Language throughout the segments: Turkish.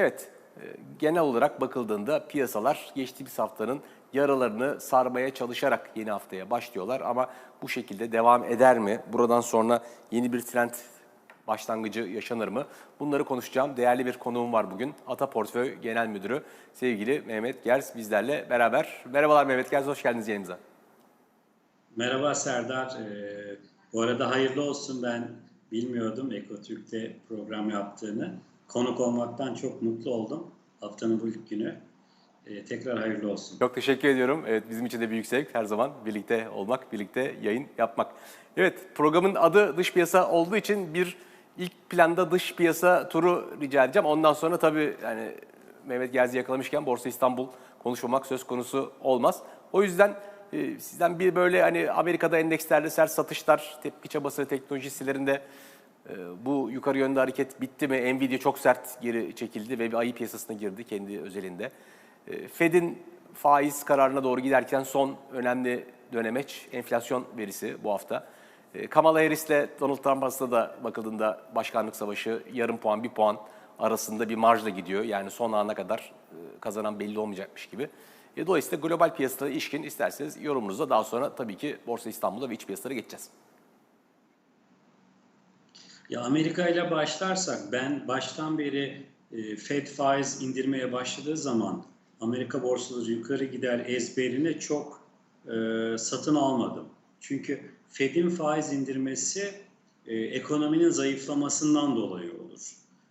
Evet, e, genel olarak bakıldığında piyasalar geçtiğimiz haftanın yaralarını sarmaya çalışarak yeni haftaya başlıyorlar ama bu şekilde devam eder mi? Buradan sonra yeni bir trend başlangıcı yaşanır mı? Bunları konuşacağım. Değerli bir konuğum var bugün. Ata Portföy Genel Müdürü sevgili Mehmet Gers bizlerle beraber. Merhabalar Mehmet Gers, hoş geldiniz yayınımıza. Merhaba Serdar. Ee, bu arada hayırlı olsun. Ben bilmiyordum Ekotürk'te program yaptığını. Konuk olmaktan çok mutlu oldum. Haftanın bu ilk günü. Ee, tekrar hayırlı olsun. Çok teşekkür ediyorum. Evet bizim için de büyük zevk her zaman birlikte olmak, birlikte yayın yapmak. Evet programın adı dış piyasa olduğu için bir ilk planda dış piyasa turu rica edeceğim. Ondan sonra tabii yani Mehmet Gerzi yakalamışken Borsa İstanbul konuşmamak söz konusu olmaz. O yüzden e, sizden bir böyle hani Amerika'da endekslerde sert satışlar, tepki çabası teknoloji hisselerinde e, bu yukarı yönde hareket bitti mi? Nvidia çok sert geri çekildi ve bir ayı piyasasına girdi kendi özelinde. E, Fed'in faiz kararına doğru giderken son önemli dönemeç enflasyon verisi bu hafta. E, Kamala Harris'le Donald Trump arasında da bakıldığında başkanlık savaşı yarım puan, bir puan arasında bir marjla gidiyor. Yani son ana kadar e, kazanan belli olmayacakmış gibi. E, Dolayısıyla global piyasalara ilişkin isterseniz yorumunuza daha sonra tabii ki Borsa İstanbul'a ve iç piyasalara geçeceğiz. Ya Amerika ile başlarsak ben baştan beri e, Fed faiz indirmeye başladığı zaman Amerika borsaları yukarı gider ezberine çok e, satın almadım. Çünkü Fed'in faiz indirmesi e, ekonominin zayıflamasından dolayı olur.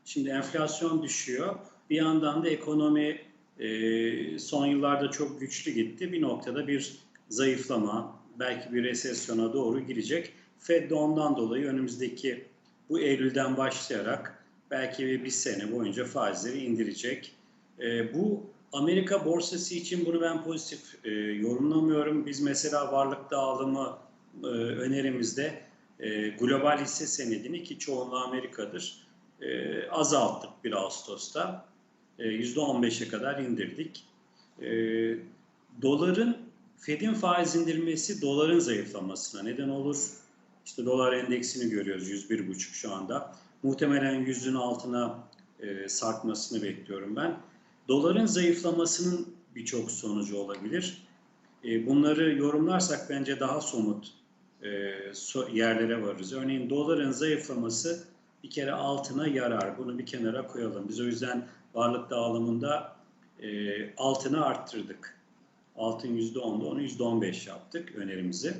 Şimdi enflasyon düşüyor. Bir yandan da ekonomi e, son yıllarda çok güçlü gitti. Bir noktada bir zayıflama, belki bir resesyona doğru girecek. Fed de ondan dolayı önümüzdeki bu Eylül'den başlayarak belki bir, sene boyunca faizleri indirecek. E, bu Amerika borsası için bunu ben pozitif e, yorumlamıyorum. Biz mesela varlık dağılımı e, önerimizde e, global hisse senedini ki çoğunluğu Amerika'dır e, azalttık 1 Ağustos'ta. E, %15'e kadar indirdik. E, doların Fed'in faiz indirmesi doların zayıflamasına neden olur. İşte dolar endeksini görüyoruz 101,5 şu anda. Muhtemelen 100'ün altına e, sarkmasını bekliyorum ben. Doların zayıflamasının birçok sonucu olabilir. E, bunları yorumlarsak bence daha somut e, so, yerlere varırız. Örneğin doların zayıflaması bir kere altına yarar. Bunu bir kenara koyalım. Biz o yüzden varlık dağılımında e, altını arttırdık. Altın %10'da onu %15 yaptık önerimizi.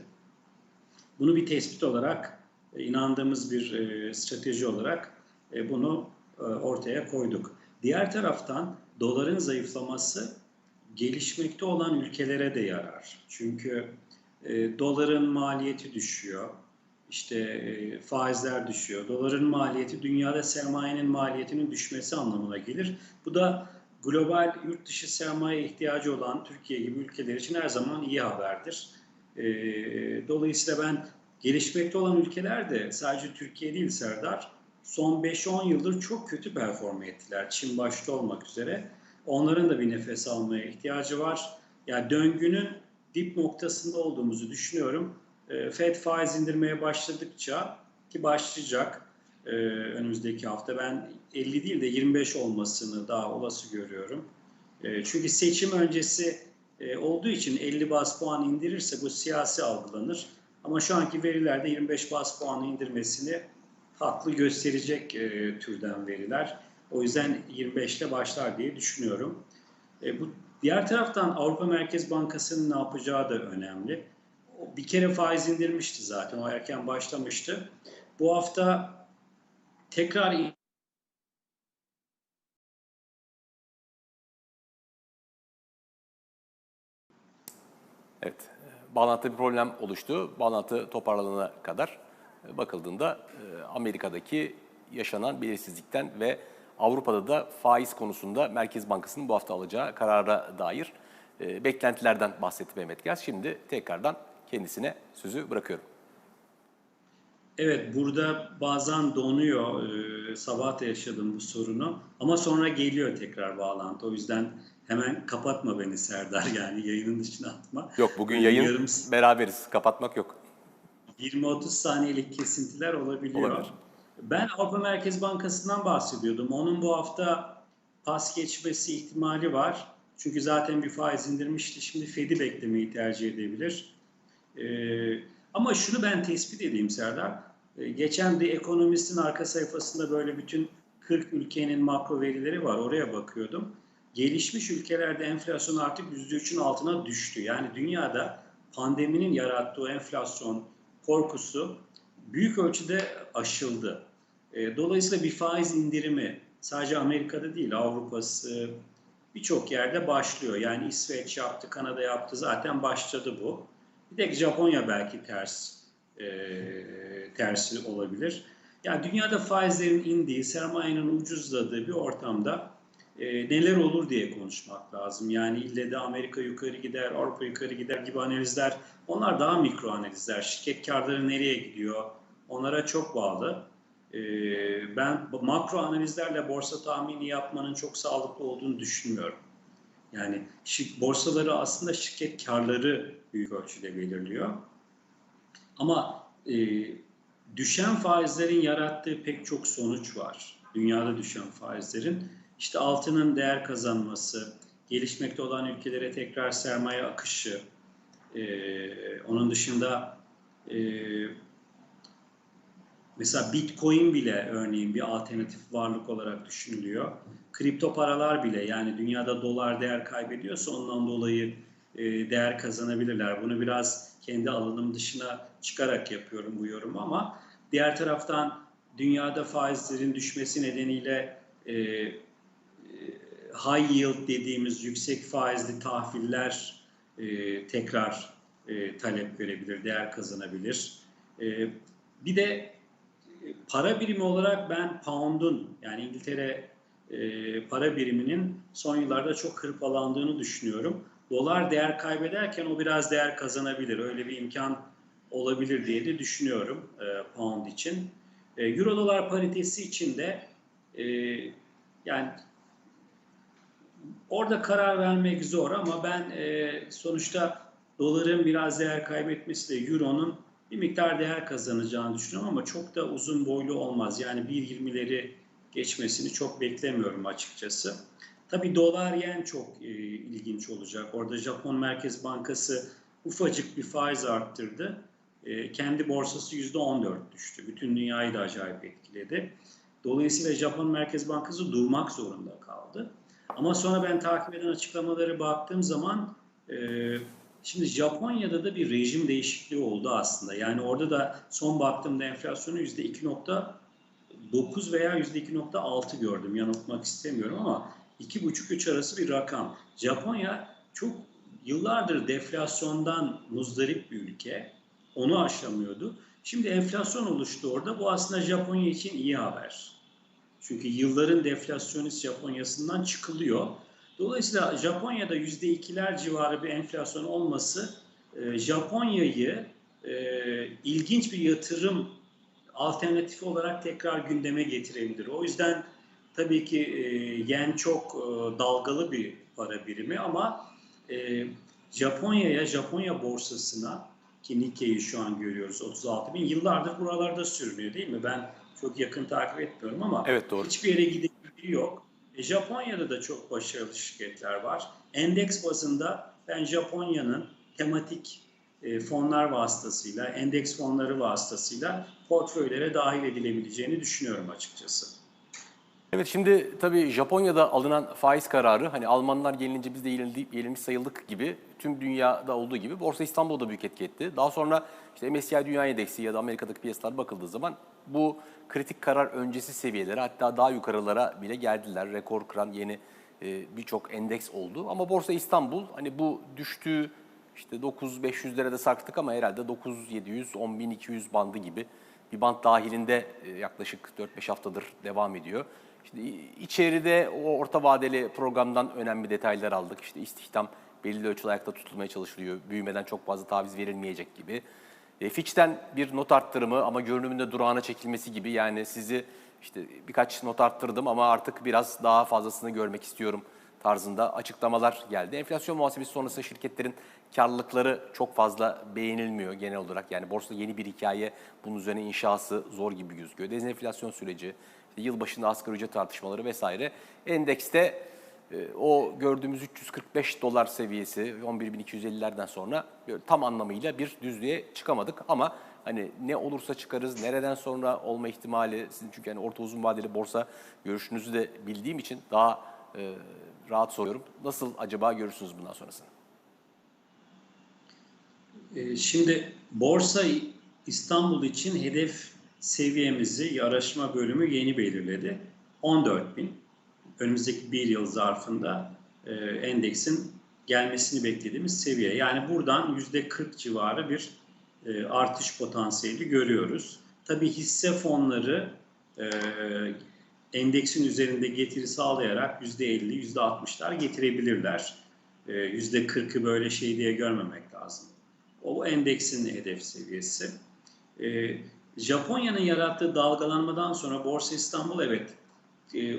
Bunu bir tespit olarak, e, inandığımız bir e, strateji olarak e, bunu ortaya koyduk. Diğer taraftan doların zayıflaması gelişmekte olan ülkelere de yarar. Çünkü doların maliyeti düşüyor, işte faizler düşüyor. Doların maliyeti dünyada sermayenin maliyetinin düşmesi anlamına gelir. Bu da global yurt dışı sermaye ihtiyacı olan Türkiye gibi ülkeler için her zaman iyi haberdir. E, dolayısıyla ben gelişmekte olan ülkeler de sadece Türkiye değil Serdar, son 5-10 yıldır çok kötü perform ettiler. Çin başta olmak üzere. Onların da bir nefes almaya ihtiyacı var. Yani döngünün dip noktasında olduğumuzu düşünüyorum. E, Fed faiz indirmeye başladıkça ki başlayacak e, önümüzdeki hafta ben 50 değil de 25 olmasını daha olası görüyorum. E, çünkü seçim öncesi olduğu için 50 bas puan indirirse bu siyasi algılanır. Ama şu anki verilerde 25 bas puanı indirmesini haklı gösterecek türden veriler. O yüzden 25 ile başlar diye düşünüyorum. bu diğer taraftan Avrupa Merkez Bankası'nın ne yapacağı da önemli bir kere faiz indirmişti zaten. O erken başlamıştı. Bu hafta tekrar Evet, bağlantı bir problem oluştu. Bağlantı toparlanana kadar e, bakıldığında e, Amerika'daki yaşanan belirsizlikten ve Avrupa'da da faiz konusunda Merkez Bankası'nın bu hafta alacağı karara dair e, beklentilerden bahsetti Mehmet Gers. Şimdi tekrardan kendisine sözü bırakıyorum. Evet, burada bazen donuyor. Ee, sabah da yaşadım bu sorunu. Ama sonra geliyor tekrar bağlantı. O yüzden hemen kapatma beni Serdar. Yani yayının dışına atma. Yok, bugün yayın Yarım, beraberiz. Kapatmak yok. 20-30 saniyelik kesintiler olabiliyor. Olabilir. Ben Avrupa Merkez Bankası'ndan bahsediyordum. Onun bu hafta pas geçmesi ihtimali var. Çünkü zaten bir faiz indirmişti. Şimdi Fed'i beklemeyi tercih edebilir. Ee, ama şunu ben tespit edeyim Serdar. Ee, geçen bir ekonomistin arka sayfasında böyle bütün 40 ülkenin makro verileri var. Oraya bakıyordum. Gelişmiş ülkelerde enflasyon artık %3'ün altına düştü. Yani dünyada pandeminin yarattığı enflasyon korkusu büyük ölçüde aşıldı. E, Dolayısıyla bir faiz indirimi sadece Amerika'da değil Avrupa'sı birçok yerde başlıyor. Yani İsveç yaptı, Kanada yaptı zaten başladı bu. Bir tek Japonya belki ters e, tersi olabilir. Yani dünyada faizlerin indiği, sermayenin ucuzladığı bir ortamda e, neler olur diye konuşmak lazım. Yani ille de Amerika yukarı gider, Avrupa yukarı gider gibi analizler, onlar daha mikro analizler. Şirket karları nereye gidiyor? Onlara çok bağlı. E, ben makro analizlerle borsa tahmini yapmanın çok sağlıklı olduğunu düşünmüyorum. Yani borsaları aslında şirket karları büyük ölçüde belirliyor. Ama e, düşen faizlerin yarattığı pek çok sonuç var. Dünyada düşen faizlerin. İşte altının değer kazanması, gelişmekte olan ülkelere tekrar sermaye akışı, e, onun dışında e, mesela Bitcoin bile örneğin bir alternatif varlık olarak düşünülüyor. Kripto paralar bile yani dünyada dolar değer kaybediyorsa ondan dolayı e, değer kazanabilirler. Bunu biraz kendi alanım dışına çıkarak yapıyorum bu yorumu ama diğer taraftan dünyada faizlerin düşmesi nedeniyle e, high yield dediğimiz yüksek faizli tahviller e, tekrar e, talep görebilir, değer kazanabilir. E, bir de e, para birimi olarak ben pound'un yani İngiltere e, para biriminin son yıllarda çok hırpalandığını düşünüyorum. Dolar değer kaybederken o biraz değer kazanabilir. Öyle bir imkan olabilir diye de düşünüyorum e, pound için. E, Euro dolar paritesi için de e, yani orada karar vermek zor ama ben e, sonuçta doların biraz değer kaybetmesi de euronun bir miktar değer kazanacağını düşünüyorum ama çok da uzun boylu olmaz. Yani 1.20'leri geçmesini çok beklemiyorum açıkçası. Tabii dolar yen çok e, ilginç olacak. Orada Japon Merkez Bankası ufacık bir faiz arttırdı. E, kendi borsası %14 düştü. Bütün dünyayı da acayip etkiledi. Dolayısıyla Japon Merkez Bankası durmak zorunda kaldı. Ama sonra ben takip eden açıklamaları baktığım zaman e, şimdi Japonya'da da bir rejim değişikliği oldu aslında. Yani orada da son baktığımda enflasyonu %2.9 veya %2.6 gördüm. Yanıltmak istemiyorum ama 2,5-3 arası bir rakam. Japonya çok yıllardır deflasyondan muzdarip bir ülke. Onu aşamıyordu. Şimdi enflasyon oluştu orada. Bu aslında Japonya için iyi haber. Çünkü yılların deflasyonist Japonya'sından çıkılıyor. Dolayısıyla Japonya'da %2'ler civarı bir enflasyon olması e, Japonya'yı e, ilginç bir yatırım alternatifi olarak tekrar gündeme getirebilir. O yüzden tabii ki e, yen çok dalgalı bir para birimi ama Japonya'ya, Japonya borsasına ki Nikkei'yi şu an görüyoruz 36 bin yıllardır buralarda sürünüyor değil mi? Ben çok yakın takip etmiyorum ama Evet doğru. hiçbir yere gidebildiği yok. E, Japonya'da da çok başarılı şirketler var. Endeks bazında ben Japonya'nın tematik e, fonlar vasıtasıyla, endeks fonları vasıtasıyla portföylere dahil edilebileceğini düşünüyorum açıkçası. Evet şimdi tabii Japonya'da alınan faiz kararı hani Almanlar gelince biz de yenildi- yenilmiş sayıldık gibi tüm dünyada olduğu gibi Borsa İstanbul'da büyük etki etti. Daha sonra işte MSCI Dünya Endeksi ya da Amerika'daki piyasalar bakıldığı zaman bu kritik karar öncesi seviyelere hatta daha yukarılara bile geldiler. Rekor kıran yeni e, birçok endeks oldu. Ama Borsa İstanbul hani bu düştüğü işte 9500'lere de sarktık ama herhalde 9700 10200 bandı gibi bir band dahilinde e, yaklaşık 4-5 haftadır devam ediyor. Şimdi i- içeride o orta vadeli programdan önemli detaylar aldık. İşte istihdam belli ölçüde ayakta tutulmaya çalışılıyor. Büyümeden çok fazla taviz verilmeyecek gibi. E, Fitch'ten bir not arttırımı ama görünümünde durağına çekilmesi gibi yani sizi işte birkaç not arttırdım ama artık biraz daha fazlasını görmek istiyorum tarzında açıklamalar geldi. Enflasyon muhasebesi sonrası şirketlerin karlılıkları çok fazla beğenilmiyor genel olarak. Yani borsada yeni bir hikaye bunun üzerine inşası zor gibi gözüküyor. Dezenflasyon süreci, işte yılbaşında asgari ücret tartışmaları vesaire. Endekste e, o gördüğümüz 345 dolar seviyesi 11.250'lerden sonra tam anlamıyla bir düzlüğe çıkamadık ama hani ne olursa çıkarız, nereden sonra olma ihtimali sizin çünkü hani orta uzun vadeli borsa görüşünüzü de bildiğim için daha e, rahat soruyorum. Nasıl acaba görürsünüz bundan sonrasını? Ee, Şimdi Borsa İstanbul için hedef seviyemizi yarışma bölümü yeni belirledi. 14 bin. Önümüzdeki bir yıl zarfında e, endeksin gelmesini beklediğimiz seviye. Yani buradan %40 civarı bir e, artış potansiyeli görüyoruz. Tabii hisse fonları e, endeksin üzerinde getiri sağlayarak %50, %60'lar getirebilirler. E, %40'ı böyle şey diye görmemek lazım. O endeksin hedef seviyesi. Ee, Japonya'nın yarattığı dalgalanmadan sonra Borsa İstanbul evet e,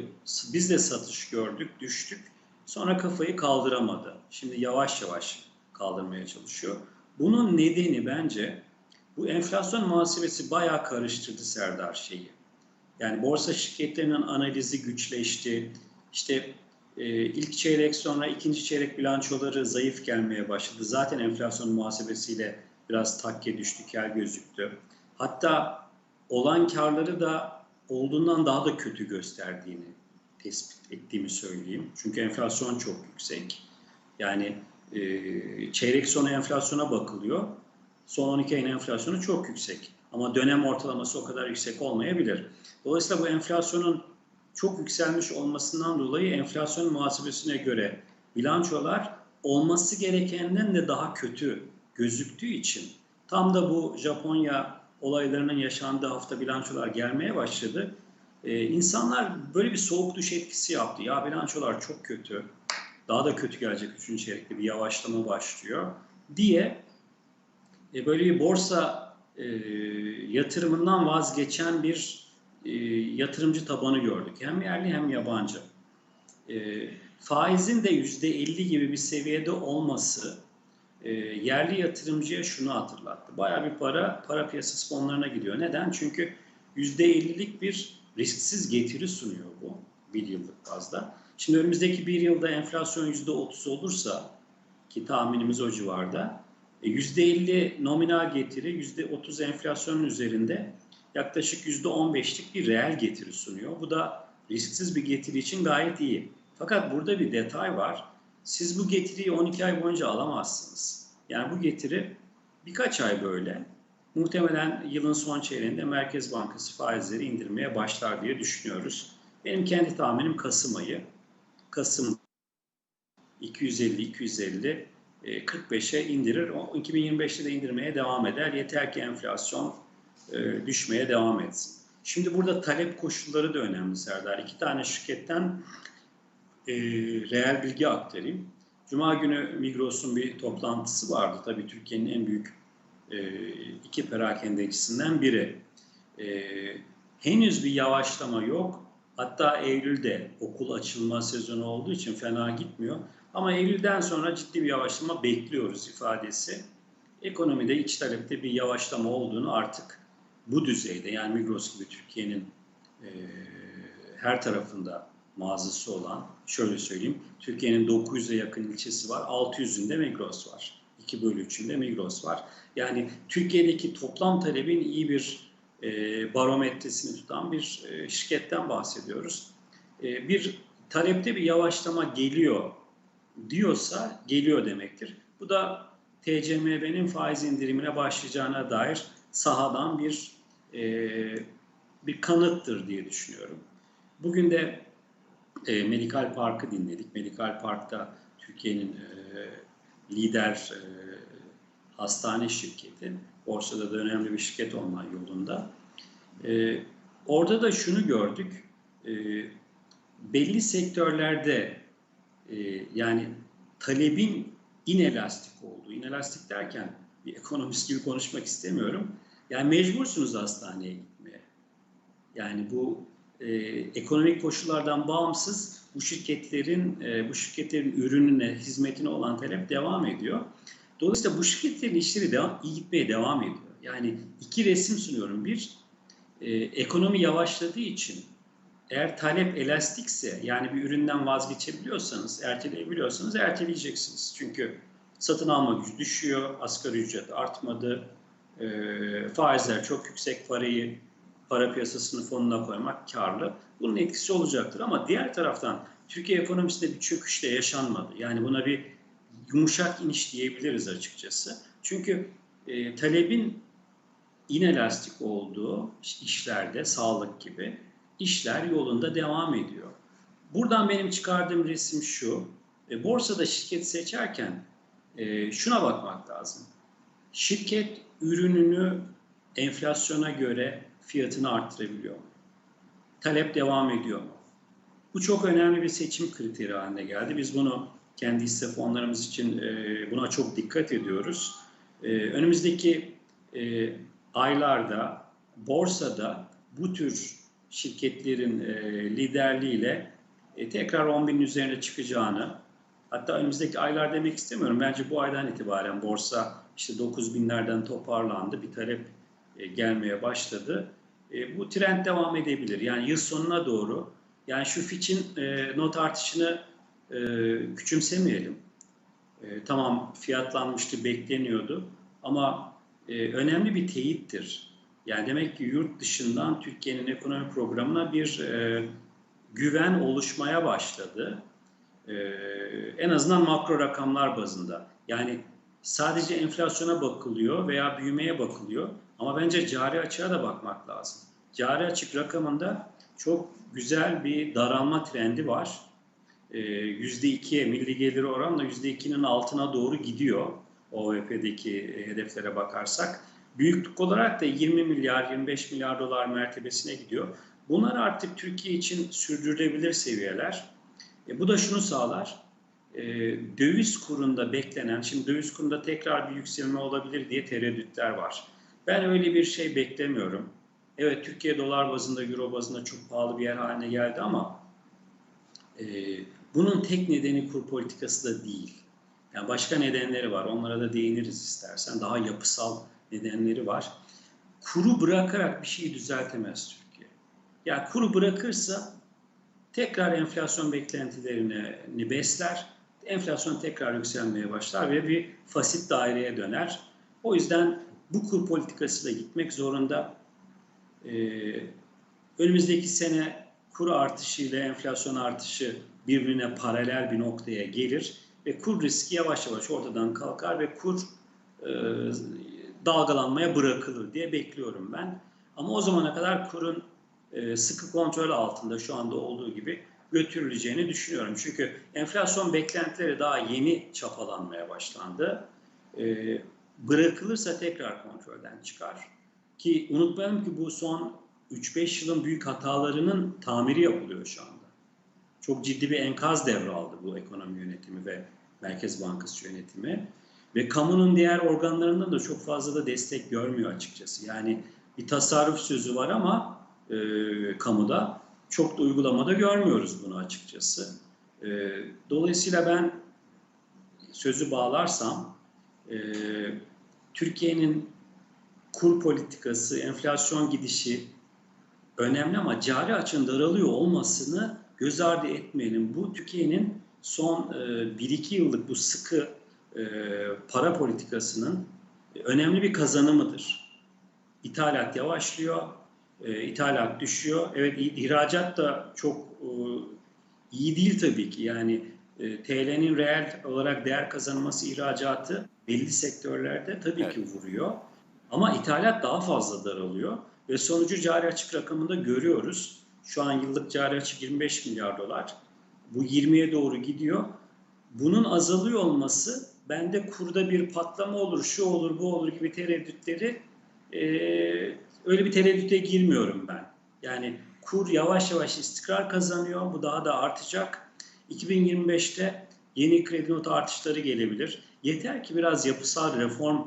biz de satış gördük, düştük. Sonra kafayı kaldıramadı. Şimdi yavaş yavaş kaldırmaya çalışıyor. Bunun nedeni bence bu enflasyon muhasebesi bayağı karıştırdı Serdar şeyi. Yani borsa şirketlerinin analizi güçleşti. İşte e, ilk çeyrek sonra ikinci çeyrek bilançoları zayıf gelmeye başladı. Zaten enflasyon muhasebesiyle biraz takke düştü, kar gözüktü. Hatta olan karları da olduğundan daha da kötü gösterdiğini tespit ettiğimi söyleyeyim. Çünkü enflasyon çok yüksek. Yani e, çeyrek sonu enflasyona bakılıyor. Son 12 ayın enflasyonu çok yüksek. Ama dönem ortalaması o kadar yüksek olmayabilir. Dolayısıyla bu enflasyonun çok yükselmiş olmasından dolayı enflasyon muhasebesine göre bilançolar olması gerekenden de daha kötü gözüktüğü için tam da bu Japonya olaylarının yaşandığı hafta bilançolar gelmeye başladı. Ee, insanlar böyle bir soğuk duş etkisi yaptı. Ya bilançolar çok kötü. Daha da kötü gelecek 3. çeyrekte bir yavaşlama başlıyor diye e, böyle bir borsa e, yatırımından vazgeçen bir e, yatırımcı tabanı gördük. Hem yerli hem yabancı. E, faizin de %50 gibi bir seviyede olması e, yerli yatırımcıya şunu hatırlattı. Baya bir para para piyasası fonlarına gidiyor. Neden? Çünkü %50'lik bir risksiz getiri sunuyor bu bir yıllık bazda. Şimdi önümüzdeki bir yılda enflasyon %30 olursa ki tahminimiz o civarda %50 nominal getiri, %30 enflasyonun üzerinde yaklaşık %15'lik bir reel getiri sunuyor. Bu da risksiz bir getiri için gayet iyi. Fakat burada bir detay var. Siz bu getiriyi 12 ay boyunca alamazsınız. Yani bu getiri birkaç ay böyle. Muhtemelen yılın son çeyreğinde Merkez Bankası faizleri indirmeye başlar diye düşünüyoruz. Benim kendi tahminim Kasım ayı. Kasım 250-250 45'e indirir. 2025'te de indirmeye devam eder. Yeter ki enflasyon e, düşmeye devam etsin. Şimdi burada talep koşulları da önemli Serdar. İki tane şirketten e, reel bilgi aktarayım. Cuma günü Migros'un bir toplantısı vardı. Tabii Türkiye'nin en büyük e, iki perakendecisinden biri. E, henüz bir yavaşlama yok. Hatta Eylül'de okul açılma sezonu olduğu için fena gitmiyor. Ama Eylül'den sonra ciddi bir yavaşlama bekliyoruz ifadesi. Ekonomide iç talepte bir yavaşlama olduğunu artık bu düzeyde yani Migros gibi Türkiye'nin e, her tarafında mağazası olan şöyle söyleyeyim Türkiye'nin 900'e yakın ilçesi var 600'ünde Migros var. 2 bölü 3'ünde Migros var. Yani Türkiye'deki toplam talebin iyi bir e, barometresini tutan bir e, şirketten bahsediyoruz. E, bir talepte bir yavaşlama geliyor diyorsa geliyor demektir. Bu da TCMB'nin faiz indirimine başlayacağına dair sahadan bir e, bir kanıttır diye düşünüyorum. Bugün de e, Medikal Park'ı dinledik. Medikal Park'ta Türkiye'nin e, lider e, hastane şirketi, borsada da önemli bir şirket olma yolunda. E, orada da şunu gördük, e, belli sektörlerde e, yani talebin inelastik olduğu, inelastik derken bir ekonomist gibi konuşmak istemiyorum. Yani mecbursunuz hastaneye gitmeye. Yani bu e, ekonomik koşullardan bağımsız bu şirketlerin e, bu şirketlerin ürününe, hizmetine olan talep devam ediyor. Dolayısıyla bu şirketlerin işleri devam, iyi gitmeye devam ediyor. Yani iki resim sunuyorum. Bir, e, ekonomi yavaşladığı için eğer talep elastikse yani bir üründen vazgeçebiliyorsanız, erteleyebiliyorsanız erteleyeceksiniz. Çünkü satın alma gücü düşüyor, asgari ücret artmadı, e, faizler çok yüksek parayı para piyasasının fonuna koymak karlı. Bunun etkisi olacaktır ama diğer taraftan Türkiye ekonomisinde bir çöküş de yaşanmadı. Yani buna bir yumuşak iniş diyebiliriz açıkçası. Çünkü e, talebin inelastik olduğu işlerde, sağlık gibi işler yolunda devam ediyor. Buradan benim çıkardığım resim şu. E, borsada şirket seçerken e, şuna bakmak lazım. Şirket ürününü enflasyona göre fiyatını arttırabiliyor? Talep devam ediyor mu? Bu çok önemli bir seçim kriteri haline geldi. Biz bunu kendi hisse fonlarımız için e, buna çok dikkat ediyoruz. E, önümüzdeki e, aylarda borsada bu tür şirketlerin liderliğiyle tekrar 10 binin üzerine çıkacağını hatta önümüzdeki aylar demek istemiyorum. Bence bu aydan itibaren borsa işte 9 binlerden toparlandı. Bir talep e, gelmeye başladı. E, bu trend devam edebilir. Yani yıl sonuna doğru yani şu Fitch'in e, not artışını küçümsemeyelim. Tamam fiyatlanmıştı, bekleniyordu ama önemli bir teyittir. Yani demek ki yurt dışından Türkiye'nin ekonomi programına bir güven oluşmaya başladı. En azından makro rakamlar bazında. Yani sadece enflasyona bakılıyor veya büyümeye bakılıyor ama bence cari açığa da bakmak lazım. Cari açık rakamında çok güzel bir daralma trendi var. E, %2'ye milli gelir oranla %2'nin altına doğru gidiyor. OVP'deki hedeflere bakarsak. Büyüklük olarak da 20 milyar, 25 milyar dolar mertebesine gidiyor. Bunlar artık Türkiye için sürdürülebilir seviyeler. E, bu da şunu sağlar. E, döviz kurunda beklenen, şimdi döviz kurunda tekrar bir yükselme olabilir diye tereddütler var. Ben öyle bir şey beklemiyorum. Evet Türkiye dolar bazında, euro bazında çok pahalı bir yer haline geldi ama e, bunun tek nedeni kur politikası da değil. Yani başka nedenleri var. Onlara da değiniriz istersen. Daha yapısal nedenleri var. Kuru bırakarak bir şeyi düzeltemez Türkiye. Yani kuru bırakırsa tekrar enflasyon beklentilerini besler. Enflasyon tekrar yükselmeye başlar ve bir fasit daireye döner. O yüzden bu kur politikasıyla gitmek zorunda. Ee, önümüzdeki sene kur artışı ile enflasyon artışı birbirine paralel bir noktaya gelir ve kur riski yavaş yavaş ortadan kalkar ve kur e, dalgalanmaya bırakılır diye bekliyorum ben. Ama o zamana kadar kurun e, sıkı kontrol altında şu anda olduğu gibi götürüleceğini düşünüyorum. Çünkü enflasyon beklentileri daha yeni çapalanmaya başlandı. E, bırakılırsa tekrar kontrolden çıkar. Ki unutmayalım ki bu son 3-5 yılın büyük hatalarının tamiri yapılıyor şu anda. Çok ciddi bir enkaz devraldı bu ekonomi yönetimi ve Merkez Bankası yönetimi. Ve kamunun diğer organlarından da çok fazla da destek görmüyor açıkçası. Yani bir tasarruf sözü var ama e, kamuda çok da uygulamada görmüyoruz bunu açıkçası. E, dolayısıyla ben sözü bağlarsam e, Türkiye'nin kur politikası, enflasyon gidişi önemli ama cari açın daralıyor olmasını göz ardı etmeyelim. Bu Türkiye'nin son 1-2 yıllık bu sıkı e, para politikasının önemli bir kazanımıdır. İthalat yavaşlıyor, e, ithalat düşüyor. Evet ihracat da çok e, iyi değil tabii ki. Yani e, TL'nin reel olarak değer kazanması ihracatı belli sektörlerde tabii evet. ki vuruyor. Ama ithalat daha fazla daralıyor ve sonucu cari açık rakamında görüyoruz. Şu an yıllık cari açık 25 milyar dolar. Bu 20'ye doğru gidiyor. Bunun azalıyor olması bende kurda bir patlama olur, şu olur, bu olur gibi tereddütleri e, öyle bir tereddüte girmiyorum ben. Yani kur yavaş yavaş istikrar kazanıyor. Bu daha da artacak. 2025'te yeni kredi notu artışları gelebilir. Yeter ki biraz yapısal reform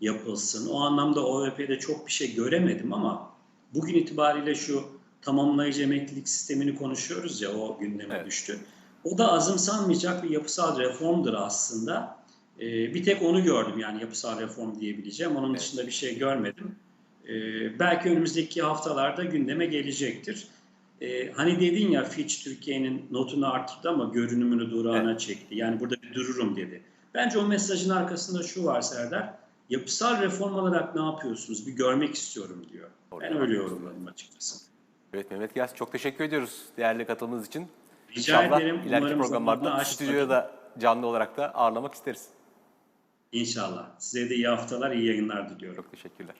yapılsın. O anlamda OVP'de çok bir şey göremedim ama bugün itibariyle şu tamamlayıcı emeklilik sistemini konuşuyoruz ya o gündeme Evet. düştü. O da azımsanmayacak bir yapısal reformdur aslında. Ee, bir tek onu gördüm yani yapısal reform diyebileceğim. Onun Evet. dışında bir şey görmedim. Ee, belki önümüzdeki haftalarda gündeme gelecektir. Ee, hani dedin ya Fitch Türkiye'nin notunu arttırdı ama görünümünü durağına çekti. Yani burada bir dururum dedi. Bence o mesajın arkasında şu var Serdar. Yapısal reform olarak ne yapıyorsunuz? Bir görmek istiyorum diyor. Doğru. Ben öyle yorumladım açıkçası. Evet Mehmet Giyas çok teşekkür ediyoruz değerli katılımınız için. Rica İnşallah ederim. ileriki Umarım programlarda zamanla aşk stüdyoya da canlı olarak da ağırlamak isteriz. İnşallah. Size de iyi haftalar, iyi yayınlar diliyorum. Çok teşekkürler.